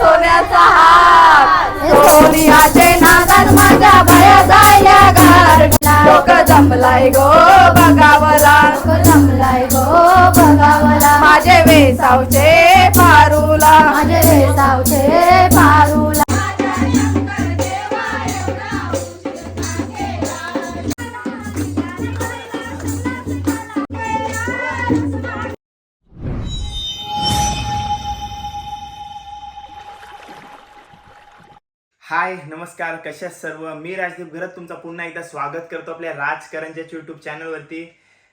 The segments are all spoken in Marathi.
सोन्याचा हार सोनियाचे नादात माझ्या भया जायल्या घर लोक जमलाय गो बघावला. जमलाय गो बघावला. माझे वेसावचे पारूला. माझे सावचे पारूला. हाय नमस्कार कशा सर्व? मी राजदीप घरत तुमचं पुन्हा एकदा स्वागत करतो आपल्या राज राजकरंजा युट्यूब चॅनलवरती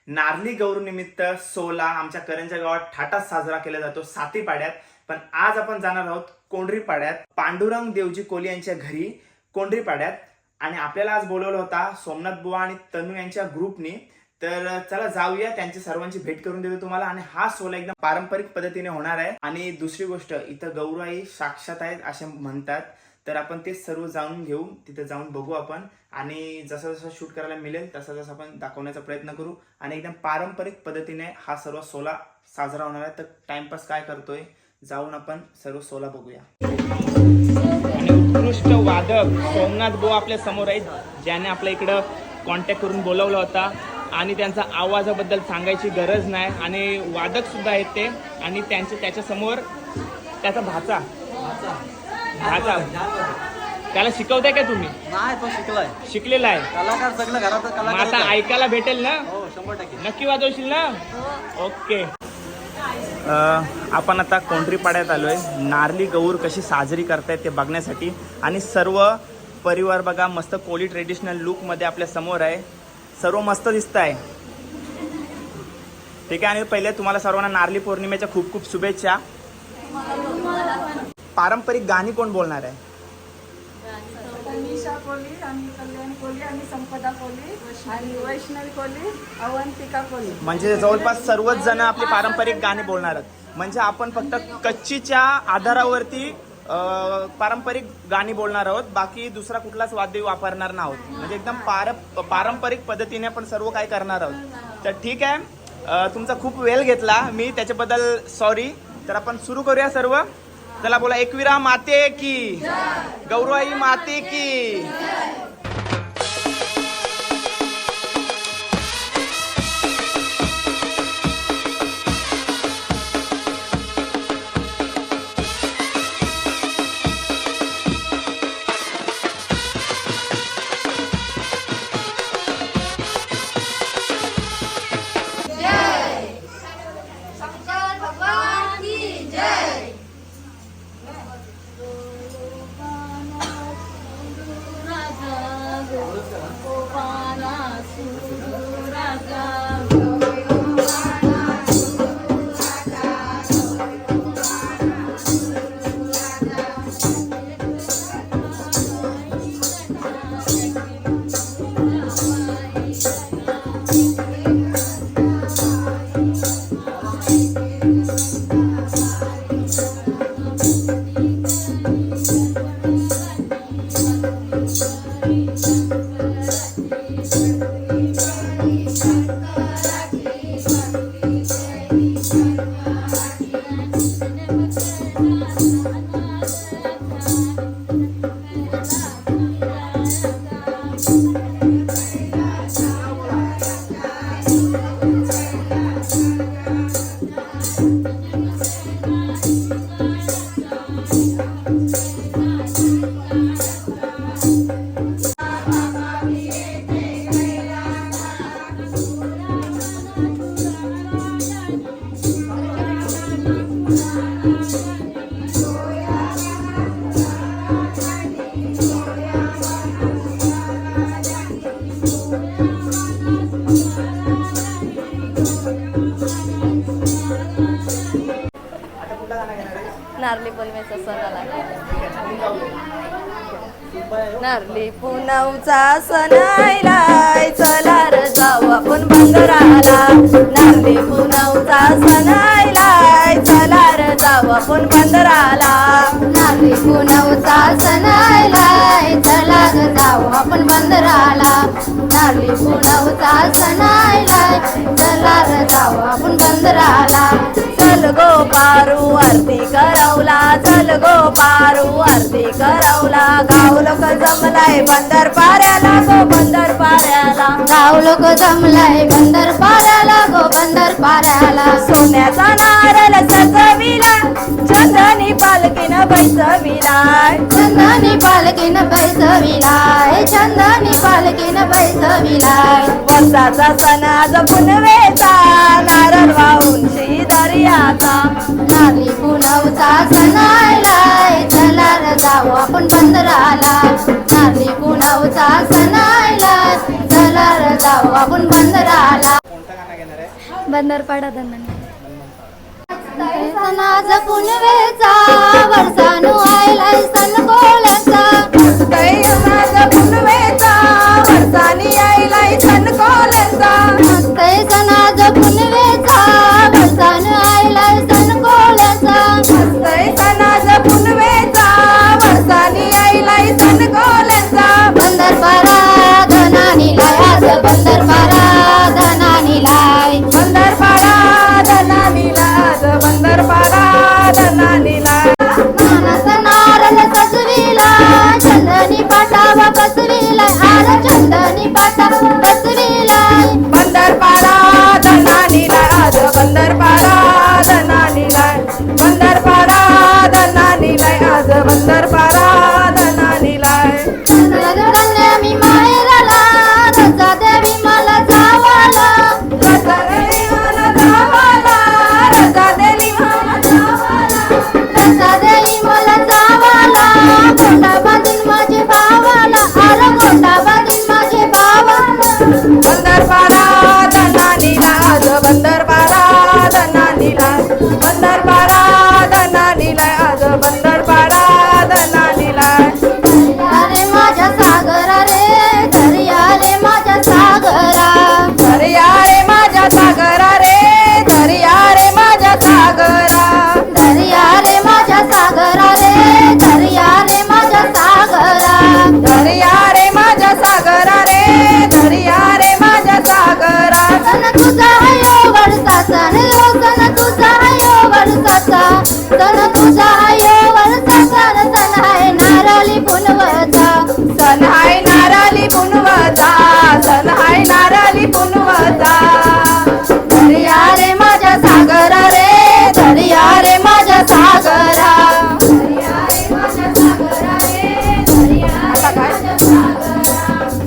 नारली गौरव निमित्त सोला आमच्या करंजा गावात थाटात साजरा केला जातो साती पाड्यात पण आज आपण जाणार आहोत कोंढरी पाड्यात पांडुरंग देवजी कोली यांच्या घरी कोंढरी पाड्यात आणि आपल्याला आज बोलवलं होता सोमनाथ बुवा आणि तनू यांच्या ग्रुपनी. तर चला जाऊया त्यांची सर्वांची भेट करून देतो तुम्हाला. आणि हा सोला एकदम पारंपरिक पद्धतीने होणार आहे. आणि दुसरी गोष्ट इथं गौराई साक्षात आहेत असे म्हणतात. तर आपण ते सर्व जाणून घेऊ तिथे जाऊन बघू आपण. आणि जसं जसं शूट करायला मिळेल तसं जसं आपण दाखवण्याचा प्रयत्न करू. आणि एकदम पारंपरिक पद्धतीने हा सर्व सोला साजरा होणार आहे. तर टाइमपास काय करतोय जाऊन आपण सर्व सोला बघूया. आणि उत्कृष्ट वादक सोमनाथ बो आपल्यासमोर आहेत ज्याने आपल्या इकडं कॉन्टॅक्ट करून बोलवला होता. आणि त्यांचा आवाजाबद्दल सांगायची गरज नाही. आणि वादक सुद्धा आहेत ते. आणि त्यांचे त्याच्यासमोर त्याचा भाचा. त्याला शिकवताय का तुम्ही? नाही तो शिकलाय. शिकलेला आहे. कलाकार सगळं घरात मग कलाकार आता ऐकायला भेटेल ना? हो शंभर टक्के. नक्की वाजवशील ना? ओके. आपण आता कोंढरी पाड्यात आलोय. नारली गौर कशी साजरी करतायत ते बघण्यासाठी. आणि सर्व परिवार बघा मस्त कोली ट्रेडिशनल लुकमध्ये आपल्यासमोर आहे. सर्व मस्त दिसत आहे ठीक आहे आणि पहिले तुम्हाला सर्वांना नारली पौर्णिमेच्या खूप खूप शुभेच्छा. पारंपरिक गाणी कोण बोलणार आहे? तनिषा कोली आणि कल्याण कोली आणि संपदा कोली आणि वैष्णवी कोली अवंतिका कोली म्हणजे जवळपास सर्वच जण आपली पारंपरिक गाणी बोलणार आहेत. म्हणजे आपण फक्त कच्चीच्या आधारावरती अं, पारंपरिक गाणी बोलणार आहोत. बाकी दुसरा कुठलाच वाद्य वापरणार नाही आहोत म्हणजे एकदम पार पारंपरिक पद्धतीने आपण सर्व काय करणार आहोत. तर ठीक आहे. अं, तुमचा खूप वेळ घेतला. मी त्याच्याबद्दल सॉरी तर आपण सुरू करूया सर्व. चला बोला एकविरा माते की गौरवाई माते की. पुनवचा सण आला नारली पुनवचा सण आलाय चला र जाऊ आपण बंदराला. नारली पुनवचा सण आलाय चला र जाऊ आपण बंदराला? नारळी पुनवचा सण आलाय चला ग जाऊ आपण बंदराला? नारळी पुनवचा सण आलाय चला ग जाऊ आपण बंदराला? चल गो पारू आरती करवला. चल गो पारू आरती करवला. गाव लोक जमलाय बंदर पाऱ्याला गो बंदर पाऱ्याला गाव लोक जमलाय बंदर पाऱ्याला गो बंदर पाऱ्याला सोन्याचा नारळ सजविला चंदनी पालखीनं बैसविलाय चंदनी पालकीनं बैसविलाय चंदनी पालकीनं बैसविलाय वर्षाचा सण आज पुनवेचा. नारळ वाहून श्री दर्याचा नारळी पुनवचा सण आलाय चला रे जाऊ आपण बंदराला. नारळी पुनवचा सण आलाय चला रे जाऊ आपण बंदराला. बंदरपाडा बंदर पारा धनानी लाय आज बंदर पारा बंदर पाडा दिला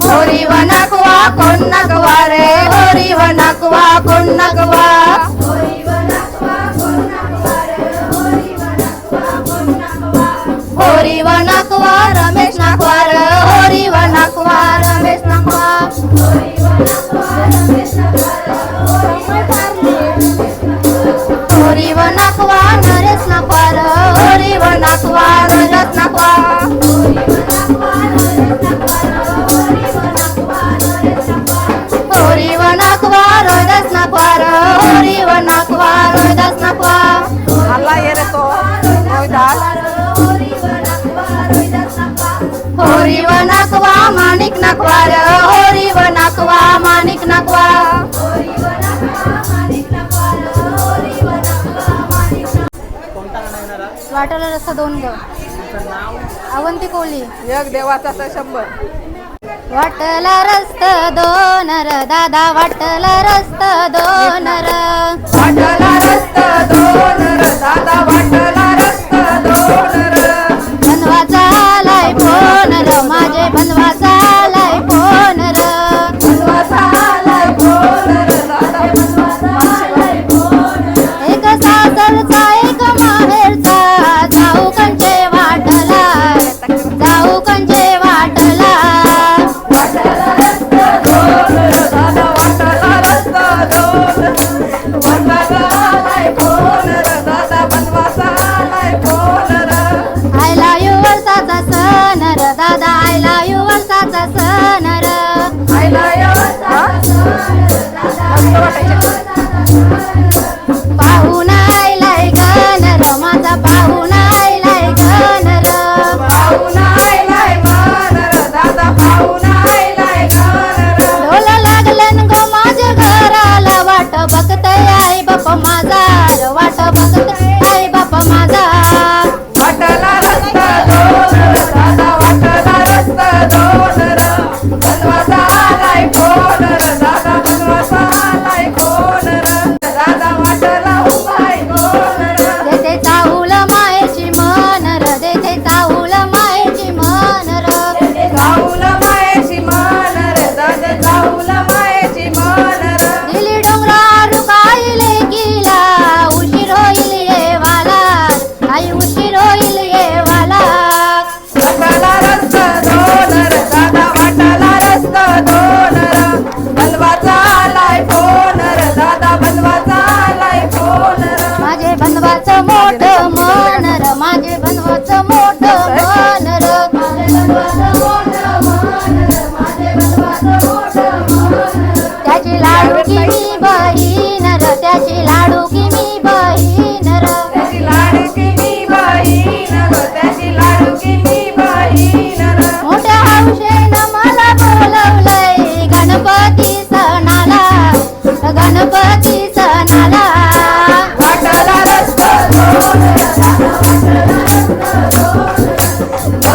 होरी वनकवा कोण नकवा रे होरी वनकवा कोण नकवा होरी व नकवा होरी व नकवा माणिक नकवा र होरी व नकवा माणिक नकवा. वाटाला रस्ता दोन ग. अवंती कोली. एक देवाचा तर शंभर. वाटला रस्त दोन र दादा वाटला रस्त दोन र. वाटला रस्त दोन र दादा वाटला रस्त दोन र. आलाय र माझे बनवाचा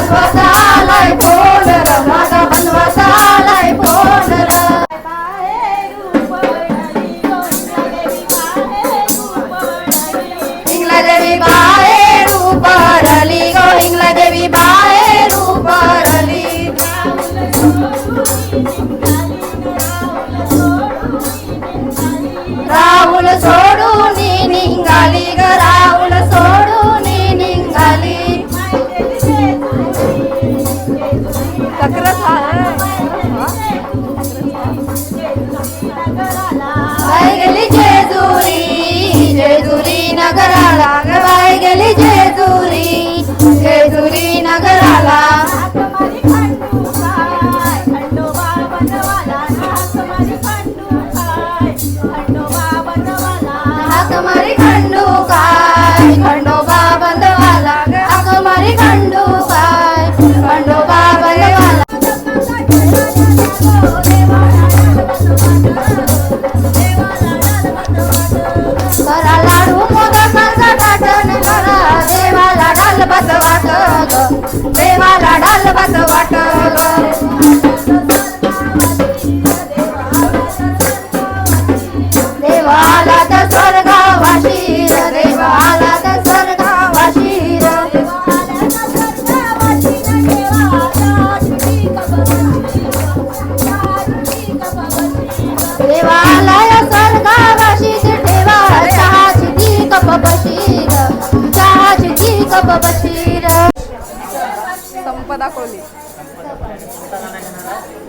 します。संपदा कोली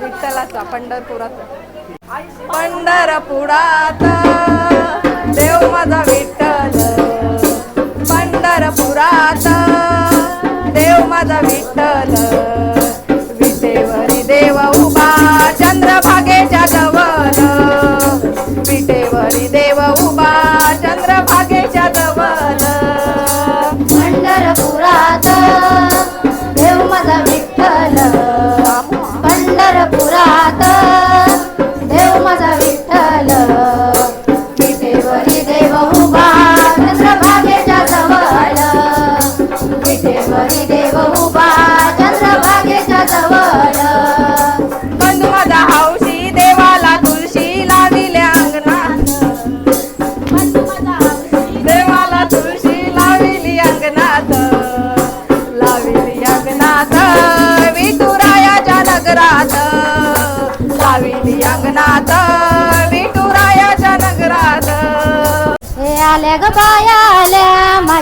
विठ्ठलाचा पंढरपुरात पंढरपुरात देव माझा विठ्ठल. पंढरपुरात देव माझा विठ्ठल. विटेवरी देव उभा चंद्रभागेच्या जवळ. विटेवरी देव उभा चंद्रभागेच्या जवळ.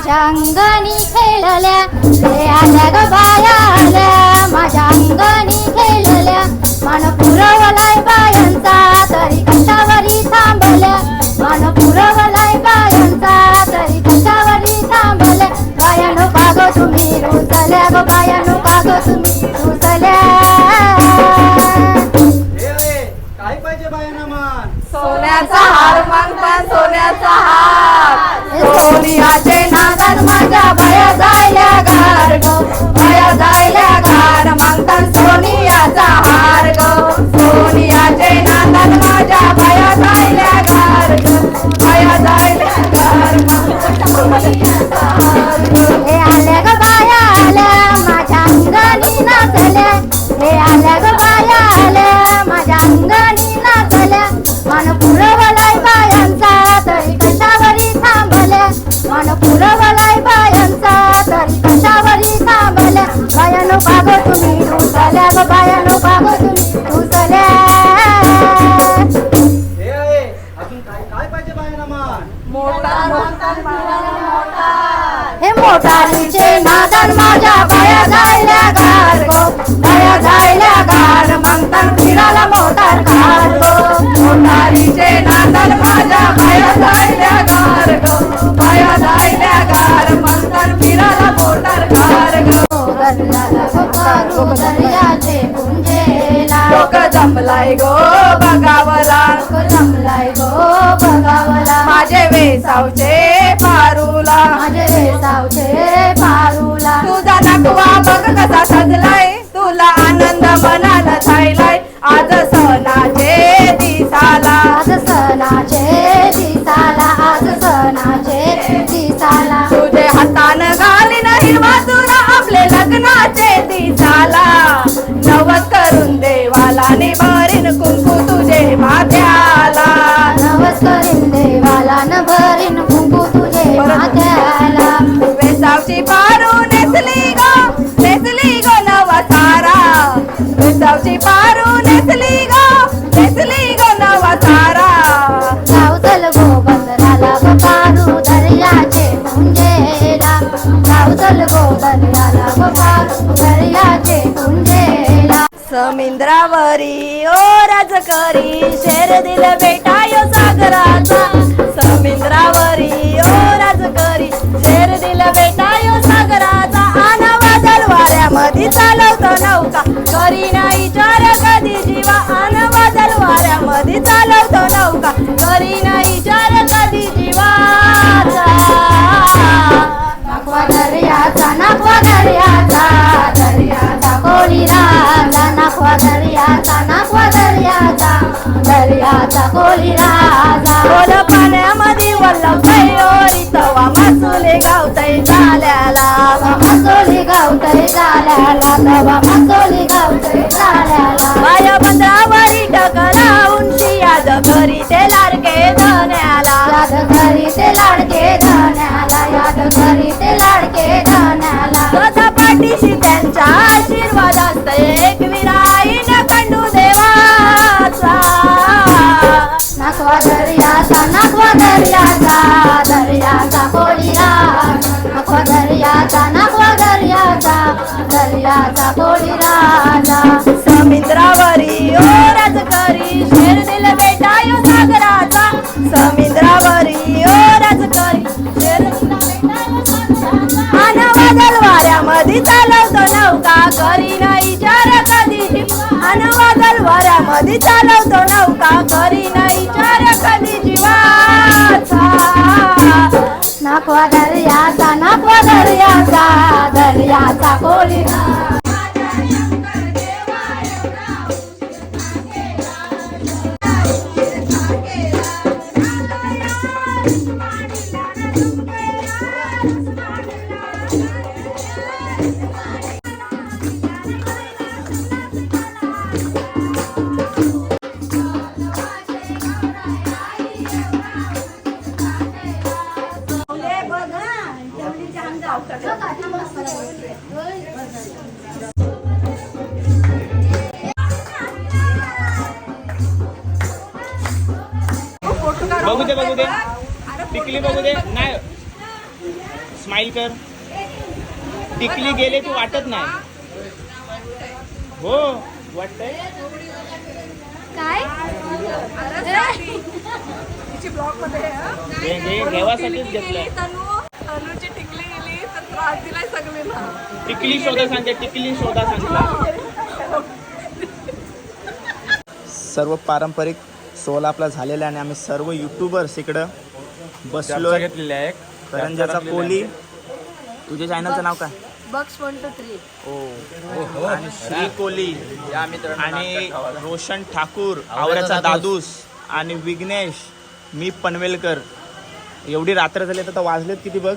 माझ्या अंगणी खेळल्या ते आल्या ग बाया आल्या माझ्या अंगणी खेळल्या मन पुरवलाय बायांचा तरी कशावरी थांबल्या. मन पुरवलाय बायांचा तरी कशावरी थांबल्या. बायानो पागो तुम्ही रुजल्या ग बायानो. सोन्याचा हार मागतात सोन्याचा हार. सोनियाचे नादात माझ्या बाया जायल्या गार गो. बाया जायल्या गार मागतात सोनियाचा हार गो. सोनियाचे नादात माझ्या बाया जायल्या गार ग. बाया जायल्या गार हे आल्या ग बाया आल्या माझ्या अंगणी नाचल्या. हे आल्या ग तुम्ही ग बायानो तुम्ही हे आहे अजून काय काय पाहिजे बायांना मान हे मोटारीचे नादन माझ्या बाया जायल्या गार गो बाया जायल्या गार फिराला मोटार कार गो मोटारीचे माझ्या बाया जायल्या गार दर्याचे पुंजेला लोक जमलाय गो बघावला. जमलाय गो बघावला. माझे वेसावचे पारूला. माझे पारूला. तुझा नकवा बघ कसा सजलाय. तुला आनंद मनाला छायलाय समुद्रावरी ओ राजकरी शेर दिल बेटा यो सागराचा. समुद्रावरी ओ राजकरी शेर दिल बेटा यो सागराचा. आना वादळ वाऱ्यामध्ये चालवतो नौका. करीना खोल पाण्यामध्ये वल्लभई ओरी तवा मासुले गावतय चाल्याला मासोली गावतय चाल्याला तवा मासोली गावतय चाल्याला माया बंधावरी टकरावून शियाद घरी ते लाडके धन्याला याद घरी ते लाडके धन्याला याद घरी ते लाडके दर्याचा कोळी राजा. समुद्रावरी ओ राजकरी शेर दिल बेटा यो सागराचा. समुद्रावरी ओ राजकरी शेर दिल बेटा यो सागराचा. आन वाऱ्यामध्ये चालवतो नौका करी नाही चार कधी आन वाऱ्यामध्ये चालवतो नौका करी नाही चार कधी जीवाचा नाकवा दर्याचा नाकवा नाही. स्माइल कर. टिकली गेले तू वाटत नाही. हो वाटतंय. काय? तनू तनूची टिकली गेली तर त्रास दिलाय सगळींना टिकली शोधा सांगते टिकली शोधा सांगते. सर्व पारंपरिक सोल आपला झालेला आहे आणि आम्ही सर्व युट्यूबर्स इकडं बसलो घेतलेले आहे करंजाचा कोली. तुझ्या चॅनलचं नाव काय? Bucks one two three. O आणि श्री कोली. आणि रोशन ठाकूर आवऱ्याचा दादूस. आणि विघ्नेश मी पनवेलकर. एवढी रात्र झाली आता वाजलेत किती बघ?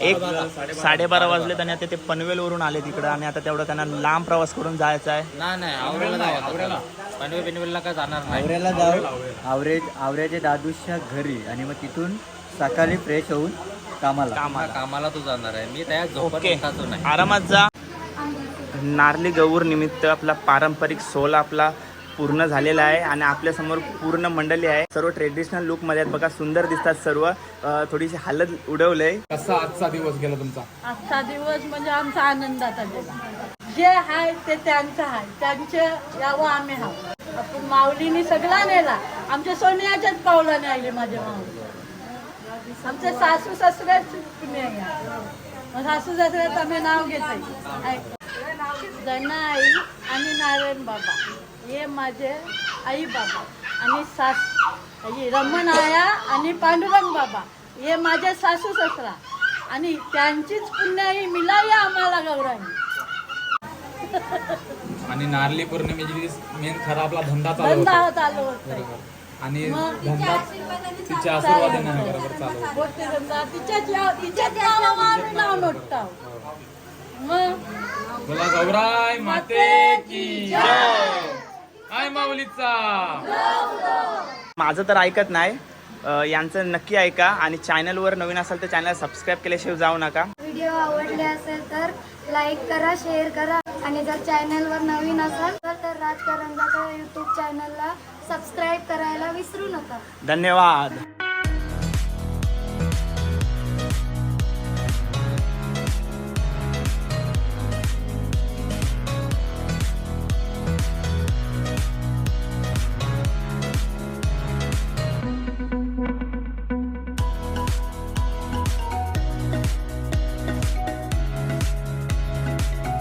एक साडेबारा वाजलेत आणि आता ते पनवेलवरून आले तिकडं आणि आता तेवढं त्यांना लांब प्रवास करून जायचं आहे. नाही नाही आवरेला आवरेला पनवेल बिनवेलला काय जाणार नाही. आवऱ्याला जाऊ आवरे आवऱ्याच्या दादूच्या घरी. आणि मग तिथून सकाळी फ्रेश होऊन कामाला. कामाला. कामाला तू जाणार आहे. मी त्या झोपत ओके. नाही. आरामात जा. नारली गौर निमित्त आपला पारंपरिक सोल आपला पूर्ण झालेला आहे आणि आपल्यासमोर पूर्ण मंडळी आहे. सर्व ट्रेडिशनल लुकमध्ये आहेत. बघा सुंदर दिसतात सर्व. अं, थोडीशी हालत उडवलंय. कसा आजचा दिवस गेला तुमचा? आजचा दिवस म्हणजे आमचा आनंदाचा दिवस जे आहे ते त्यांचं आहे त्यांचे यावं आम्ही हा आपण माऊलीने सगळा नेला. आमच्या सोनियाच्याच पावलाने आले माझे माऊली. सासू सासऱ्याच पुण्य आहे. मग सासू आम्ही नाव घेतो. जनाई आणि नारायण बाबा. हे माझे आई बाबा आणि सास रमण आया आणि पांडुरंग बाबा. हे माझे सासू सासरा. आणि त्यांचीच पुण्याई मिळाली आम्हाला गौरांनी आणि नारली पौर्णिमेची मेन खरा आपला धंदा धंदा होता. चालू होता. आणि धंदा तिच्या आशीर्वादाने बरोबर चालू बोला गौराय माते की जय. जय माऊलीचा. माझं तर ऐकत नाही. यांचं नक्की ऐका आणि चॅनलवर नवीन असाल तर चॅनल सबस्क्राईब केल्याशिवाय जाऊ नका. व्हिडिओ आवडले असेल तर लाईक करा शेअर करा. आणि जर चॅनलवर नवीन असाल तर तर राजकारंजाच्या यूट्यूब चॅनलला सबस्क्राईब करायला विसरू नका. धन्यवाद.